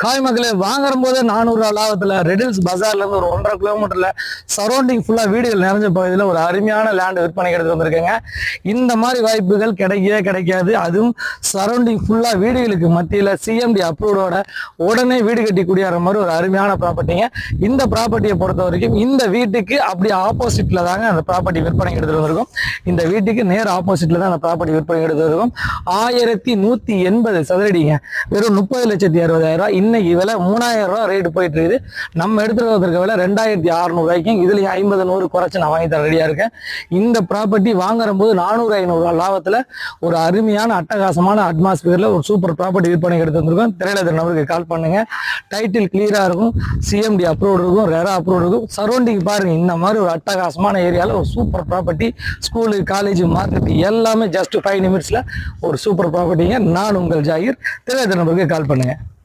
Hi மக்களே வாங்குற போது நானூறுரூவா லாபத்தில் ரெடில்ஸ் பஜார்ல இருந்து ஒரு ஒன்றரை கிலோமீட்டர்ல சரௌண்டிங் ஃபுல்லா வீடுகள் நிறைஞ்ச பகுதியில் ஒரு அருமையான லேண்ட் விற்பனை எடுத்து வந்திருக்கேங்க. இந்த மாதிரி வாய்ப்புகள் கிடைக்கவே கிடைக்காது. அதுவும் சரௌண்டிங் ஃபுல்லா வீடுகளுக்கு மத்தியில் சிஎம்டி அப்ரூவோட உடனே வீடு கட்டி குடியேற மாதிரி ஒரு அருமையான ப்ராப்பர்ட்டிங்க இந்த ப்ராப்பர்ட்டியை பொறுத்த வரைக்கும் இந்த வீட்டுக்கு அப்படி ஆப்போசிட்டில் தாங்க அந்த ப்ராப்பர்ட்டி விற்பனை எடுத்து வந்திருக்கும். இந்த வீட்டுக்கு நேர் ஆப்போசிட்டில் தான் அந்த ப்ராப்பர்ட்டி விற்பனை எடுத்து வந்திருக்கும். ஆயிரத்தி நூத்தி எண்பது சதுரடிங்க. வெறும் முப்பது லட்சத்தி அறுபதாயிரம் ரூபாய். இன்னைக்கு விலை மூணாயிரம் ரூபாய் ரேட் போயிட்டு இருக்குது. நம்ம எடுத்துகிட்டு வந்திருக்க விலை ரெண்டாயிரத்தி அறுநூறு இதுலேயும் இதுலயும் ஐம்பது நூறு குறைச்சு நான் வாங்கி தர ரெடியா இருக்கேன். இந்த ப்ராப்பர்ட்டி வாங்குற போது நானூறு ஐநூறு லாபத்தில் லாபத்துல ஒரு அருமையான அட்டகாசமான அட்மாஸ்பியர்ல ஒரு சூப்பர் ப்ராப்பர்ட்டி விற்பனை எடுத்து வந்திருக்கோம். திரையில நம்பருக்கு கால் பண்ணுங்க. டைட்டில் கிளியரா இருக்கும். சிஎம்டி அப்ரூவ் இருக்கும். ரெரா அப்ரூவ் இருக்கும். சரௌண்டிங் பாருங்க இந்த மாதிரி ஒரு அட்டகாசமான ஏரியால ஒரு super property school college market எல்லாமே ஜஸ்ட் ஃபைவ் நிமிட்ஸ்ல ஒரு சூப்பர் ப்ராப்பர்ட்டிங்க நான் உங்கள் ஜாகிர். திரையில நம்பருக்கு கால் பண்ணுங்க.